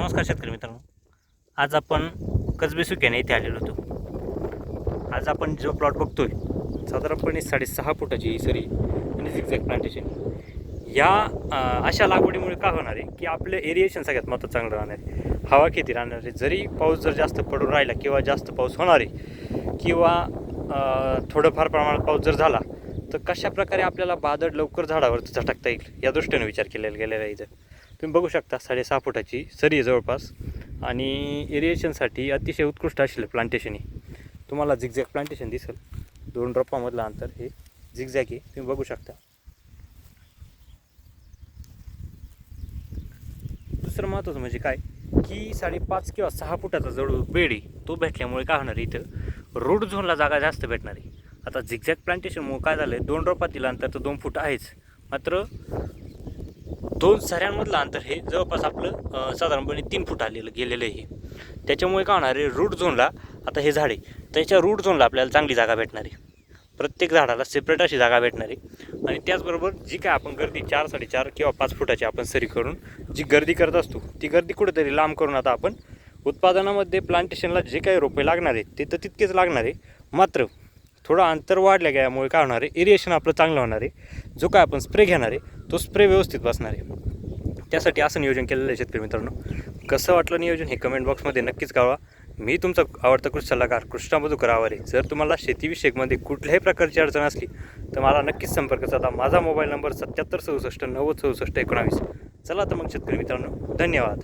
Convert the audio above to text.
नमस्कार शेतकरी मित्रांनो. आज आपण कसबे सुक्याने इथे आलेलो होतो. आज आपण जो प्लॉट बघतोय साधारणपणे साडेसहा फुटाची ही सरी आणि झिगझॅग प्लांटेशन या अशा लागवडीमुळे काय होणार आहे की आपलं एरिएशन सगळ्यात महत्त्व चांगलं राहणार आहे. हवा किती राहणार आहे? जरी पाऊस जर जास्त पडून राहिला किंवा जास्त पाऊस होणार आहे किंवा थोडंफार प्रमाणात पाऊस जर झाला तर कशा प्रकारे आपल्याला बादड लवकर झाडावरती झटकता येईल? या दृष्टीने विचार केलेला गेलेला आहे इथं. तुम्ही बघू शकता साडेसहा फुटाची सरी आहे जवळपास. आणि एरिएशनसाठी अतिशय उत्कृष्ट असेल प्लांटेशन आहे तुम्हाला झिगझॅग प्लांटेशन दिसेल. दोन ड्रॉपामधलं अंतर हे झिगझॅग आहे. तुम्ही बघू शकता. दुसरं महत्त्वाचं म्हणजे काय? की साडेपाच किंवा सहा फुटाचा जवळ बेड आहे. तो भेटल्यामुळे काय होणार इथं? रोड झोनला जागा जास्त भेटणार आहे. आता झिगझॅग प्लांटेशनमुळे काय झालं आहे दोन ड्रॉपातील अंतर तर दोन फूट आहेच. मात्र दोन सऱ्यांमधलं अंतर हे जवळपास आपलं साधारणपणे तीन फूट आलेलं गेलेलं आहे. त्याच्यामुळे काय होणार आहे रूट झोनला आता हे झाड आहे. त्याच्या रूट झोनला आपल्याला चांगली जागा भेटणार आहे. प्रत्येक झाडाला सेपरेट अशी जागा भेटणार आहे. आणि त्याचबरोबर जी काय आपण गर्दी चार साडेचार किंवा पाच फुटाची आपण सरी करून जी गर्दी करत असतो ती गर्दी कुठेतरी लांब करून आता आपण उत्पादनामध्ये प्लांटेशनला जे काही रोपे लागणार आहेत ते तर तितकेच लागणार आहे. मात्र थोडं अंतर वाढल्या गेल्यामुळे काय होणार आहे? एरिएशन आपलं चांगलं होणार आहे. जो काय आपण स्प्रे घेणार आहे तो स्प्रे व्यवस्थित बसणार आहे. त्यासाठी असं नियोजन केलेलं आहे शेतकरी मित्रांनो. कसं वाटलं नियोजन हे कमेंट बॉक्समध्ये नक्कीच कळवा. मी तुमचा आवडता कृषी सल्लागार कृष्णा मधुकर आवारे. जर तुम्हाला शेतीविषयकमध्ये कुठल्याही प्रकारची अडचण असली तर मला नक्कीच संपर्क साधा. माझा मोबाईल नंबर सत्याहत्तर चौसष्ट नव्वद चौसष्ट एकोणावीस. चला तर मग शेतकरी मित्रांनो धन्यवाद.